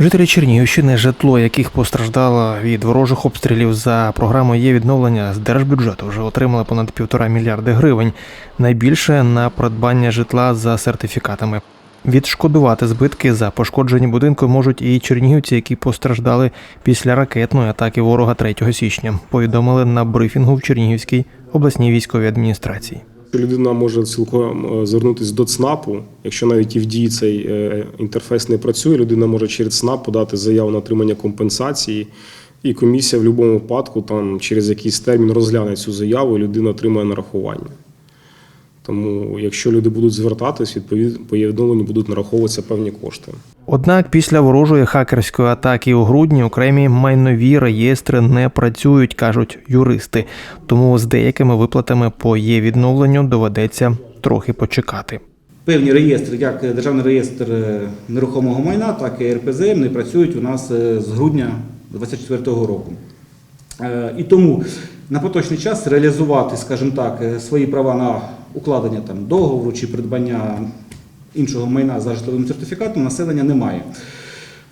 Жителі Чернігівщини, житло яких постраждало від ворожих обстрілів за програмою є відновлення з держбюджету, вже отримали понад півтора мільярди гривень. Найбільше на придбання житла за сертифікатами. Відшкодувати збитки за пошкоджені будинки можуть і чернігівці, які постраждали після ракетної атаки ворога 3 січня. Повідомили на брифінгу в Чернігівській обласній військовій адміністрації. Людина може цілком е, звернутися до ЦНАПу. Якщо навіть і в дії цей е, інтерфейс не працює, людина може через ЦНАП подати заяву на отримання компенсації. І комісія в будь-якому випадку там через якийсь термін розгляне цю заяву, і людина отримає нарахування. Тому, якщо люди будуть звертатись, відповідно по повідомленню будуть нараховуватися певні кошти. Однак після ворожої хакерської атаки у грудні окремі майнові реєстри не працюють, кажуть юристи. Тому з деякими виплатами по є відновленню доведеться трохи почекати. Певні реєстри, як Державний реєстр е, нерухомого майна, так і РПЗМ, не працюють у нас е, з грудня 2024 року. Е, І тому на поточний час реалізувати, скажімо так, свої права на укладення там, договору чи придбання іншого майна за житловим сертифікатом населення немає.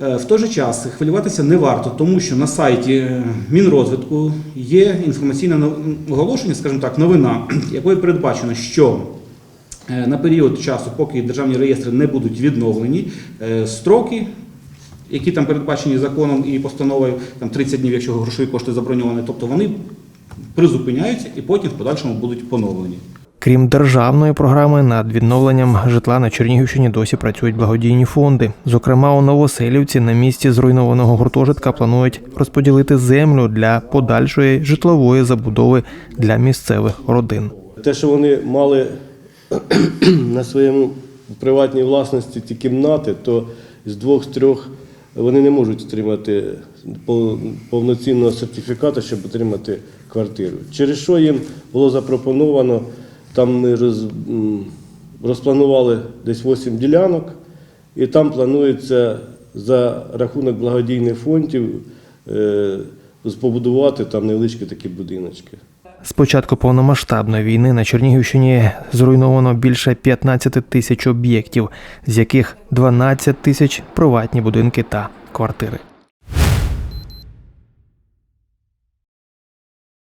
Е, В той же час хвилюватися не варто, тому що на сайті е, Мінрозвитку є інформаційне оголошення, скажімо так, новина, якою передбачено, що Е, на період часу, поки державні реєстри не будуть відновлені, строки, які там передбачені законом і постановою, там 30 днів, якщо грошові кошти заброньовані, тобто вони призупиняються і потім в подальшому будуть поновлені. Крім державної програми, над відновленням житла на Чернігівщині досі працюють благодійні фонди. Зокрема, у Новоселівці на місці зруйнованого гуртожитка планують розподілити землю для подальшої житлової забудови для місцевих родин. Те, що вони мали на своєму приватній власності ті кімнати, то з двох з трьох вони не можуть отримати пов- повноцінного сертифікату, щоб отримати квартиру. Через що їм було запропоновано, там ми роз, розпланували десь 8 ділянок, і там планується за рахунок благодійних фондів е, побудувати там невеличкі такі будиночки. З початку повномасштабної війни на Чернігівщині зруйновано більше 15 тисяч об'єктів, з яких 12 тисяч приватні будинки та квартири.